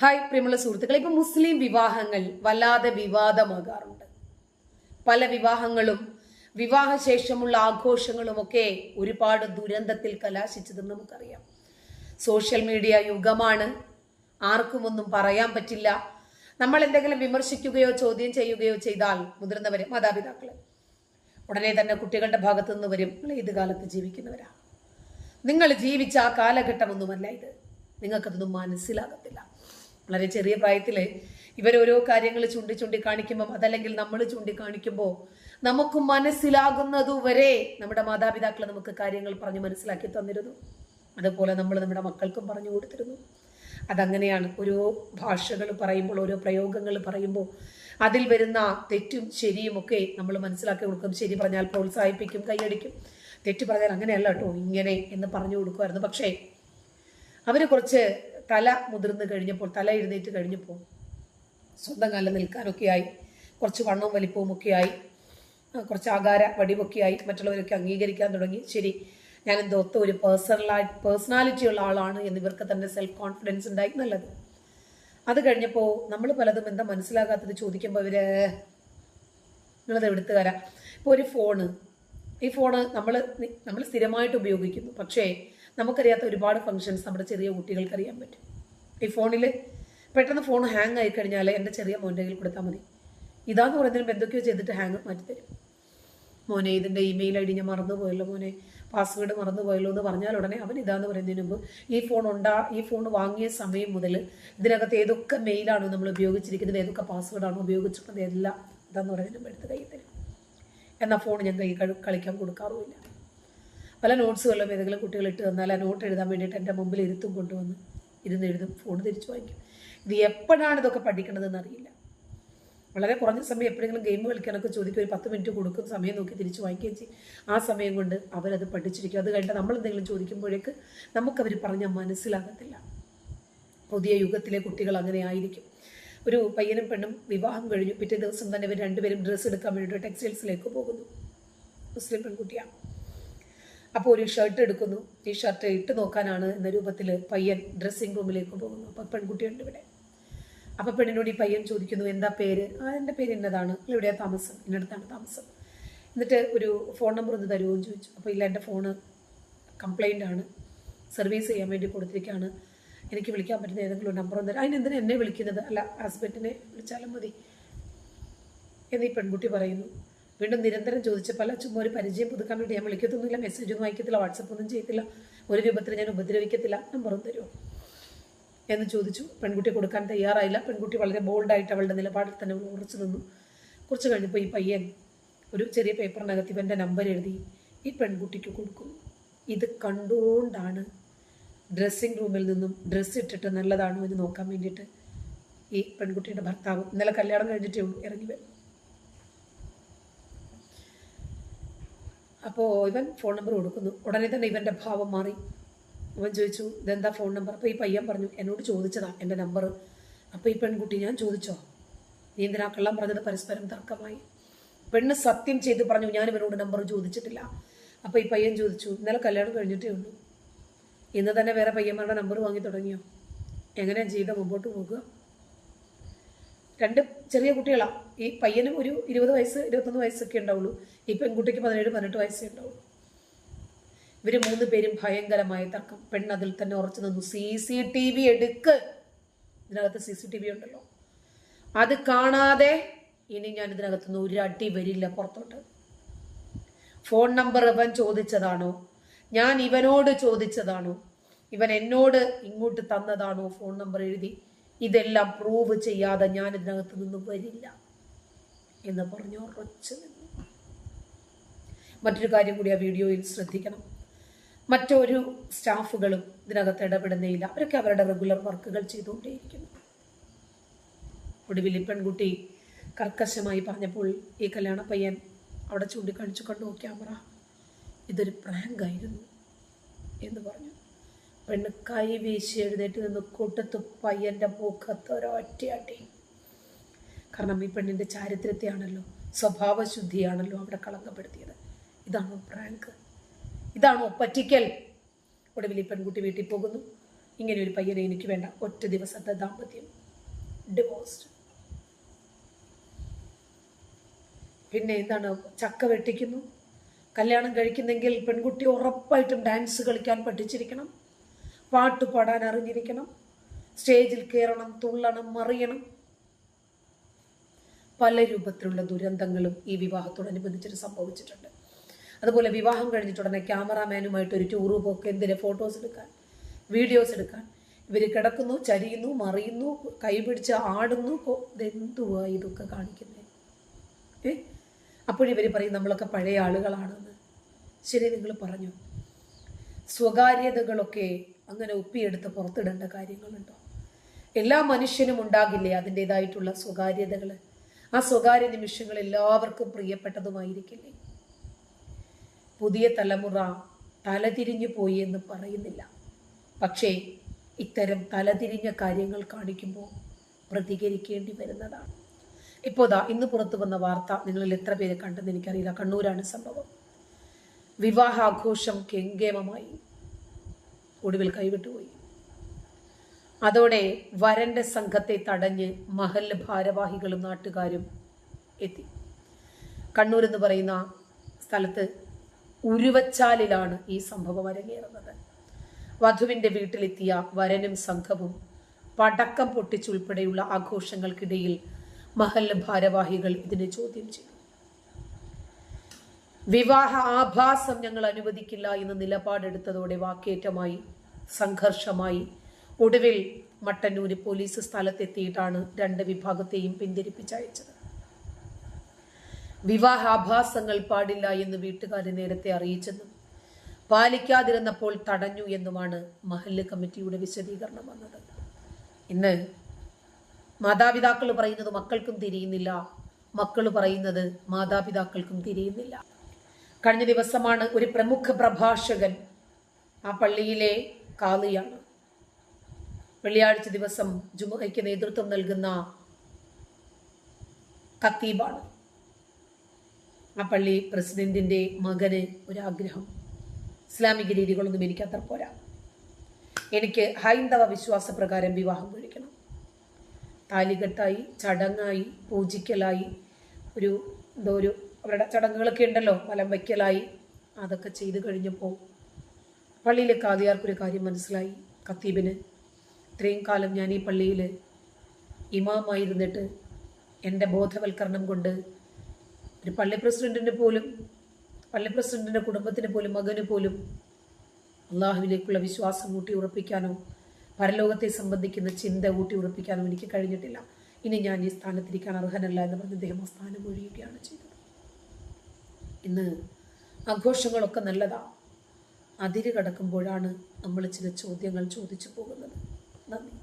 Hi പ്രിയമുള്ള സുഹൃത്തുക്കളെ ഇപ്പൊ മുസ്ലിം വിവാഹങ്ങൾ വല്ലാതെ വിവാദമാകാറുണ്ട്. പല വിവാഹങ്ങളും വിവാഹശേഷമുള്ള ആഘോഷങ്ങളും ഒക്കെ ഒരുപാട് ദുരന്തത്തിൽ കലാശിച്ചതെന്ന് നമുക്കറിയാം. സോഷ്യൽ മീഡിയ യുഗമാണ് ആർക്കും ഒന്നും പറയാൻ പറ്റില്ല. നമ്മൾ എന്തെങ്കിലും വിമർശിക്കുകയോ ചോദ്യം ചെയ്യുകയോ ചെയ്താൽ മുതിർന്നവരെ മാതാപിതാക്കൾ ഉടനെ തന്നെ കുട്ടികളുടെ ഭാഗത്തു നിന്ന് വരും ഏത് കാലത്ത് ജീവിക്കുന്നവരാ? നിങ്ങൾ ജീവിച്ച ആ കാലഘട്ടമൊന്നുമല്ല ഇത്. നിങ്ങൾക്കതൊന്നും മനസ്സിലാകത്തില്ല. വളരെ ചെറിയ പ്രായത്തിൽ ഇവരോരോ കാര്യങ്ങൾ ചൂണ്ടി ചൂണ്ടി കാണിക്കുമ്പോൾ അതല്ലെങ്കിൽ നമ്മൾ ചൂണ്ടിക്കാണിക്കുമ്പോൾ നമുക്ക് മനസ്സിലാകുന്നതുവരെ നമ്മുടെ മാതാപിതാക്കൾ നമുക്ക് കാര്യങ്ങൾ പറഞ്ഞ് മനസ്സിലാക്കി തന്നിരുന്നു. അതുപോലെ നമ്മൾ നമ്മുടെ മക്കൾക്കും പറഞ്ഞു കൊടുത്തിരുന്നു. അതങ്ങനെയാണ് ഓരോ ഭാഷകൾ പറയുമ്പോൾ ഓരോ പ്രയോഗങ്ങൾ പറയുമ്പോൾ അതിൽ വരുന്ന തെറ്റും ശരിയും ഒക്കെ നമ്മൾ മനസ്സിലാക്കി കൊടുക്കും. ശരി പറഞ്ഞാൽ പ്രോത്സാഹിപ്പിക്കും കൈയടിക്കും. തെറ്റ് പറഞ്ഞാൽ അങ്ങനെയല്ല കേട്ടോ ഇങ്ങനെ എന്ന് പറഞ്ഞു കൊടുക്കുമായിരുന്നു. പക്ഷേ അവർ കുറച്ച് തല മുതിർന്ന് കഴിഞ്ഞപ്പോൾ തല എഴുന്നേറ്റ് കഴിഞ്ഞപ്പോൾ സ്വന്തം കാലം നിൽക്കാനൊക്കെയായി കുറച്ച് വണ്ണവും വലിപ്പവും ഒക്കെയായി കുറച്ച് ആകാര വടിവൊക്കെയായി മറ്റുള്ളവരൊക്കെ അംഗീകരിക്കാൻ തുടങ്ങി. ശരി ഞാൻ എന്തോത്ത ഒരു പേഴ്സണലായി പേഴ്സണാലിറ്റി ഉള്ള ആളാണ് എന്നിവർക്ക് തന്നെ സെൽഫ് കോൺഫിഡൻസ് ഉണ്ടായി നല്ലത്. അത് കഴിഞ്ഞപ്പോൾ നമ്മൾ പലതും എന്താ മനസ്സിലാകാത്തത് ചോദിക്കുമ്പോൾ ഇവർ നിങ്ങളത് എടുത്തു തരാം ഇപ്പോൾ ഒരു ഫോണ് ഈ ഫോണ് നമ്മൾ നമ്മൾ സ്ഥിരമായിട്ട് ഉപയോഗിക്കുന്നു. പക്ഷേ നമുക്കറിയാത്ത ഒരുപാട് ഫങ്ഷൻസ് നമ്മുടെ ചെറിയ കുട്ടികൾക്ക് അറിയാൻ പറ്റും. ഈ ഫോണിൽ പെട്ടെന്ന് ഫോൺ ഹാങ് ആയി കഴിഞ്ഞാൽ എന്റെ ചെറിയ മോന്റെ കയ്യിൽ കൊടുത്താൽ മതി. ഇതാന്ന് പറയുന്നതിന് എന്തൊക്കെയോ ചെയ്തിട്ട് ഹാങ് മാറ്റിത്തരും. മോനെ ഇതിന്റെ ഇമെയിൽ ഐ ഡി ഞാൻ മറന്നുപോയല്ലോ മോനെ പാസ്വേഡ് മറന്നുപോയല്ലോ എന്ന് പറഞ്ഞാൽ ഉടനെ അവൻ ഇതാന്ന് പറയുന്നതിന് മുമ്പ് ഈ ഫോൺ ഉണ്ടാ ഈ ഫോൺ വാങ്ങിയ സമയം മുതൽ ഇതിനകത്ത് ഏതൊക്കെ മെയിലാണോ നമ്മൾ ഉപയോഗിച്ചിരിക്കുന്നത് ഏതൊക്കെ പാസ്വേഡാണോ ഉപയോഗിച്ചിട്ടുള്ളത് എല്ലാം ഇതാന്ന് പറയുന്നതിന് മുമ്പ് എടുത്ത് കൈ തരും. എന്നാൽ ഫോൺ ഞാൻ കൈ കളിക്കാൻ കൊടുക്കാറുമില്ല. പല നോട്ട്സുകളിലും ഏതെങ്കിലും കുട്ടികൾ ഇട്ട് തന്നാൽ ആ നോട്ട് എഴുതാൻ വേണ്ടിയിട്ട് എന്റെ മുമ്പിൽ ഇരുത്തും കൊണ്ടുവന്ന് ഇരുന്ന് എഴുതും. ഫോൺ തിരിച്ചു വാങ്ങിക്കും. ഇത് എപ്പോഴാണ് ഇതൊക്കെ പഠിക്കണതെന്ന് അറിയില്ല. വളരെ കുറഞ്ഞ സമയം എപ്പോഴെങ്കിലും ഗെയിം കളിക്കാനൊക്കെ ചോദിക്കും. ഒരു പത്ത് മിനിറ്റ് കൊടുക്കും. സമയം നോക്കി തിരിച്ച് വാങ്ങിക്കുകയും ചെയ്യും. ആ സമയം കൊണ്ട് അവരത് പഠിച്ചിരിക്കും. അത് കഴിഞ്ഞിട്ട് നമ്മൾ എന്തെങ്കിലും ചോദിക്കുമ്പോഴേക്ക് നമുക്കവർ പറഞ്ഞാൽ മനസ്സിലാകത്തില്ല. പുതിയ യുഗത്തിലെ കുട്ടികൾ അങ്ങനെ ആയിരിക്കും. ഒരു പയ്യനും പെണ്ണും വിവാഹം കഴിഞ്ഞു. പിറ്റേ ദിവസം തന്നെ ഇവർ രണ്ടുപേരും ഡ്രസ്സ് എടുക്കാൻ വേണ്ടിയിട്ട് ടെക്സ്റ്റൈൽസിലേക്ക് പോകുന്നു. മുസ്ലിം പെൺകുട്ടിയാണ്. അപ്പോൾ ഒരു ഷർട്ട് എടുക്കുന്നു. ഈ ഷർട്ട് ഇട്ട് നോക്കാനാണ് എന്ന രൂപത്തിൽ പയ്യൻ ഡ്രസ്സിംഗ് റൂമിലേക്ക് പോകുന്നു. അപ്പോൾ പെൺകുട്ടിയുണ്ട് ഇവിടെ. അപ്പോൾ പെണ്ണിനോട് ഈ പയ്യൻ ചോദിക്കുന്നു എന്താ പേര്? ആ എന്റെ പേര് നിങ്ങൾ എവിടെയാണ് താമസം. എന്നിടത്താണ് താമസം. എന്നിട്ട് ഒരു ഫോൺ നമ്പർ ഒന്ന് തരുമോ എന്ന് ചോദിച്ചു. അപ്പോൾ ഇല്ല എന്റെ ഫോണ് കംപ്ലൈന്റ് ആണ്. സർവീസ് ചെയ്യാൻ വേണ്ടി കൊടുത്തിരിക്കുകയാണ്. എനിക്ക് വിളിക്കാൻ പറ്റുന്ന ഏതെങ്കിലും നമ്പർ ഒന്ന് തരാം. അതിനെന്തിനാ എന്നെ വിളിക്കുന്നത്? അല്ല ഹസ്ബൻഡിനെ വിളിച്ചാലും മതി. എന്ന് പെൺകുട്ടി പറയുന്നു. വീണ്ടും നിരന്തരം ചോദിച്ച പല ചുമ്മാ ഒരു പരിചയം പുതുക്കാൻ വേണ്ടി ഞാൻ വിളിക്കത്തൊന്നുമില്ല. മെസ്സേജ് ഒന്നും അയക്കത്തില്ല. വാട്സപ്പ് ഒന്നും ചെയ്യത്തില്ല. ഒരു രൂപത്തിൽ ഞാൻ ഉപദ്രവിക്കത്തില്ല. നമ്പറും തരുമോ? എന്ന് ചോദിച്ചു. പെൺകുട്ടി കൊടുക്കാൻ തയ്യാറായില്ല. പെൺകുട്ടി വളരെ ബോൾഡായിട്ട് അവളുടെ നിലപാടിൽ തന്നെ ഉറച്ചു നിന്നു. കുറച്ച് കഴിഞ്ഞപ്പോൾ ഈ പയ്യൻ ഒരു ചെറിയ പേപ്പറിനകത്ത് ഇവന്റെ നമ്പർ എഴുതി ഈ പെൺകുട്ടിക്ക് കൊടുക്കുന്നു. ഇത് കണ്ടുകൊണ്ടാണ് ഡ്രസ്സിംഗ് റൂമിൽ നിന്നും ഡ്രസ്സ് ഇട്ടിട്ട് നല്ലതാണോ എന്ന് നോക്കാൻ വേണ്ടിയിട്ട് ഈ പെൺകുട്ടിയുടെ ഭർത്താവ് ഇന്നലെ കല്യാണം കഴിഞ്ഞിട്ടേ ഉള്ളൂ. ഇറങ്ങി വരും. അപ്പോൾ ഇവൻ ഫോൺ നമ്പർ കൊടുക്കുന്നു. ഉടനെ തന്നെ ഇവന്റെ ഭാവം മാറി. ഇവൻ ചോദിച്ചു ഇതെന്താ ഫോൺ നമ്പർ അപ്പോൾ ഈ പയ്യൻ പറഞ്ഞു എന്നോട് ചോദിച്ചതാ എന്റെ നമ്പർ അപ്പോൾ ഈ പെൺകുട്ടി ഞാൻ ചോദിച്ചോ? നീ എന്തിനാ കള്ളം പറഞ്ഞത്? പരസ്പരം തർക്കമായി. പെണ്ണ് സത്യം ചെയ്ത് പറഞ്ഞു ഞാൻ ഇവനോട് നമ്പർ ചോദിച്ചിട്ടില്ല. അപ്പോൾ ഈ പയ്യൻ ചോദിച്ചു ഇന്നലെ കല്യാണം കഴിഞ്ഞിട്ടേ ഉള്ളൂ. ഇന്ന് തന്നെ വേറെ പയ്യന്മാരുടെ നമ്പർ വാങ്ങി തുടങ്ങിയോ? എങ്ങനെയാണ് ജീവിതം മുമ്പോട്ട് പോകുക? രണ്ട് ചെറിയ കുട്ടികളാണ് ഈ പയ്യനും ഒരു ഇരുപത് വയസ്സ് ഇരുപത്തൊന്ന് വയസ്സൊക്കെ ഉണ്ടാവുള്ളൂ. ഈ പെൺകുട്ടിക്ക് പതിനേഴ് പതിനെട്ട് വയസ്സേ ഉണ്ടാവുള്ളൂ. ഇവർ മൂന്ന് പേരും ഭയങ്കരമായ തർക്കം. പെണ്ണ് അതിൽ തന്നെ ഉറച്ചു നിന്നു. സി സി ടി വി എടുക്ക്. ഇതിനകത്ത് സി സി ടി വി ഉണ്ടല്ലോ. അത് കാണാതെ ഇനി ഞാൻ ഇതിനകത്തുനിന്ന് ഒരു അടി വരില്ല പുറത്തോട്ട്. ഫോൺ നമ്പർ ഇവൻ ചോദിച്ചതാണോ? ഞാൻ ഇവനോട് ചോദിച്ചതാണോ? ഇവൻ എന്നോട് ഇങ്ങോട്ട് തന്നതാണോ ഫോൺ നമ്പർ എഴുതി? ഇതെല്ലാം പ്രൂവ് ചെയ്യാതെ ഞാൻ ഇതിനകത്ത് നിന്ന് വരില്ല എന്ന് പറഞ്ഞു ഉറച്ചു നിന്നു. മറ്റൊരു കാര്യം കൂടി ആ വീഡിയോയിൽ ശ്രദ്ധിക്കണം. മറ്റൊരു സ്റ്റാഫുകളും ഇതിനകത്ത് ഇടപെടുന്നേയില്ല. അവരൊക്കെ അവരുടെ റെഗുലർ വർക്കുകൾ ചെയ്തുകൊണ്ടേയിരിക്കുന്നു. ഒടുവിൽ ഈ പെൺകുട്ടി കർക്കശമായി പറഞ്ഞപ്പോൾ ഈ കല്യാണ പയ്യൻ അവിടെ ചൂണ്ടിക്കാണിച്ചു കണ്ടു ക്യാമറ? ഇതൊരു പ്രാങ്കായിരുന്നു എന്ന് പറഞ്ഞു. പെണ്ണ് കൈ വീശി എഴുന്നേറ്റ് നിന്ന് കൂട്ടത്ത് പയ്യന്റെ മുഖത്ത് ഒരൊറ്റയടി കാരണം ഈ പെണ്ണിന്റെ ചാരിത്രത്തെയാണല്ലോ സ്വഭാവശുദ്ധിയാണല്ലോ അവിടെ കളങ്കപ്പെടുത്തിയത്. ഇതാണോ പ്രാങ്ക്? ഇതാണോ പറ്റിക്കൽ? ഒടുവിൽ ഈ പെൺകുട്ടി വീട്ടിൽ പോകുന്നു. ഇങ്ങനെ ഒരു പയ്യനെ എനിക്ക് വേണ്ട ഒറ്റ ദിവസത്തെ ദാമ്പത്യം. ഡിവോഴ്സ്ഡ് പിന്നെ എന്താണ്? ചക്ക വെട്ടിക്കുന്നു. കല്യാണം കഴിക്കുന്നെങ്കിൽ പെൺകുട്ടി ഉറപ്പായിട്ടും ഡാൻസ് കളിക്കാൻ പഠിച്ചിരിക്കണം. പാട്ട് പാടാൻ അറിഞ്ഞിരിക്കണം. സ്റ്റേജിൽ കയറണം തുള്ളണം മറിയണം. പല രൂപത്തിലുള്ള ദുരന്തങ്ങളും ഈ വിവാഹത്തോടനുബന്ധിച്ചിട്ട് സംഭവിച്ചിട്ടുണ്ട്. അതുപോലെ വിവാഹം കഴിഞ്ഞിട്ടുടനെ ക്യാമറാമാനുമായിട്ട് ഒരു ടൂറ് പോക്ക് എന്തിന് ഫോട്ടോസ് എടുക്കാൻ വീഡിയോസ് എടുക്കാൻ. ഇവർ കിടക്കുന്നു ചരിയുന്നു മറിയുന്നു കൈപിടിച്ച് ആടുന്നു ഇതെന്തുവാ ഇതൊക്കെ കാണിക്കുന്നത് ഏ? അപ്പോഴിവർ പറയും നമ്മളൊക്കെ പഴയ ആളുകളാണെന്ന്. ശരി നിങ്ങൾ പറഞ്ഞു. സ്വകാര്യതകളൊക്കെ അങ്ങനെ ഒപ്പിയെടുത്ത് പുറത്തിടേണ്ട കാര്യങ്ങളുണ്ടോ? എല്ലാ മനുഷ്യനും ഉണ്ടാകില്ലേ അതിന്റെതായിട്ടുള്ള സ്വകാര്യതകൾ ആ സ്വകാര്യ നിമിഷങ്ങൾ എല്ലാവർക്കും പ്രിയപ്പെട്ടതുമായിരിക്കില്ലേ? പുതിയ തലമുറ തലതിരിഞ്ഞു പോയി എന്ന് പറയുന്നില്ല. പക്ഷേ ഇത്തരം തലതിരിഞ്ഞ കാര്യങ്ങൾ കാണിക്കുമ്പോൾ പ്രതികരിക്കേണ്ടി വരുന്നതാണ്. ഇപ്പോൾ ദാ ഇന്ന് പുറത്തു വന്ന വാർത്ത നിങ്ങളിൽ എത്ര പേര് കണ്ടെന്ന് എനിക്കറിയില്ല. കണ്ണൂരാണ് സംഭവം. വിവാഹാഘോഷം കെങ്കേമമായി. ഒടുവിൽ കൈവിട്ടുപോയി അതോടെ വരന്റെ സംഘത്തെ തടഞ്ഞ് മഹല്ല് ഭാരവാഹികളും നാട്ടുകാരും എത്തി. കണ്ണൂർ എന്ന് പറയുന്ന സ്ഥലത്ത് ഉരുവച്ചാലിലാണ് ഈ സംഭവം അരങ്ങേറുന്നത്. വധുവിന്റെ വീട്ടിലെത്തിയ വരനും സംഘവും പടക്കം പൊട്ടിച്ചുൾപ്പെടെയുള്ള ആഘോഷങ്ങൾക്കിടയിൽ മഹല്ല് ഭാരവാഹികൾ ഇതിനെ ചോദ്യം ചെയ്തു. വിവാഹ ആഭാസം ഞങ്ങൾ അനുവദിക്കില്ല എന്ന നിലപാടെടുത്തതോടെ വാക്കേറ്റമായി സംഘർഷമായി. ഒടുവിൽ മട്ടന്നൂര് പോലീസ് സ്ഥലത്തെത്തിയിട്ടാണ് രണ്ട് വിഭാഗത്തെയും പിന്തിരിപ്പിച്ചയച്ചത്. വിവാഹാഭാസങ്ങൾ പാടില്ല എന്ന് വീട്ടുകാർ നേരത്തെ അറിയിച്ചെന്നും പാലിക്കാതിരുന്നപ്പോൾ തടഞ്ഞു എന്നുമാണ് മഹല്ല് കമ്മിറ്റിയുടെ വിശദീകരണം വന്നത്. ഇന്ന് മാതാപിതാക്കൾ പറയുന്നത് മക്കൾക്കും തിരിയുന്നില്ല. മക്കൾ പറയുന്നത് മാതാപിതാക്കൾക്കും തിരിയുന്നില്ല. കഴിഞ്ഞ ദിവസമാണ് ഒരു പ്രമുഖ പ്രഭാഷകൻ ആ പള്ളിയിലെ കാളിയാണ്. വെള്ളിയാഴ്ച ദിവസം ജുമുഹയ്ക്ക് നേതൃത്വം നൽകുന്ന കത്തീബാണ്. ആ പള്ളി പ്രസിഡന്റിന്റെ മകന് ഒരാഗ്രഹം. ഇസ്ലാമിക രീതികളൊന്നും എനിക്ക് അത്ര പോരാ. എനിക്ക് ഹൈന്ദവ വിശ്വാസപ്രകാരം വിവാഹം കഴിക്കണം. താലികെട്ടായി ചടങ്ങായി പൂജിക്കലായി ഒരു എന്തോ ഒരു അവരുടെ ചടങ്ങുകളൊക്കെ ഉണ്ടല്ലോ വലം വയ്ക്കലായി അതൊക്കെ ചെയ്തു കഴിഞ്ഞപ്പോൾ പള്ളിയിലെ കാതിയാർക്കൊരു കാര്യം മനസ്സിലായി. ഖത്തീബിന് ഇത്രയും കാലം ഞാൻ ഈ പള്ളിയിൽ ഇമാമായിരുന്നിട്ട് എന്റെ ബോധവൽക്കരണം കൊണ്ട് ഒരു പള്ളി പ്രസിഡന്റിന് പോലും പള്ളി പ്രസിഡന്റിന്റെ കുടുംബത്തിന് പോലും മകന് പോലും അള്ളാഹുവിലേക്കുള്ള വിശ്വാസം ഊട്ടി ഉറപ്പിക്കാനോ പരലോകത്തെ സംബന്ധിക്കുന്ന ചിന്ത ഊട്ടി ഉറപ്പിക്കാനോ എനിക്ക് കഴിഞ്ഞിട്ടില്ല. ഇനി ഞാൻ ഈ സ്ഥാനത്തിരിക്കാൻ അർഹനല്ല എന്ന് പറഞ്ഞ് അദ്ദേഹം ആ സ്ഥാനം ഒഴിയുകയാണ് ചെയ്തത്. ഇന്ന് ആഘോഷങ്ങളൊക്കെ നല്ലതാ. അതിര് കടക്കുമ്പോഴാണ് നമ്മൾ ചില ചോദ്യങ്ങൾ ചോദിച്ചു പോകുന്നത്. നന്ദി.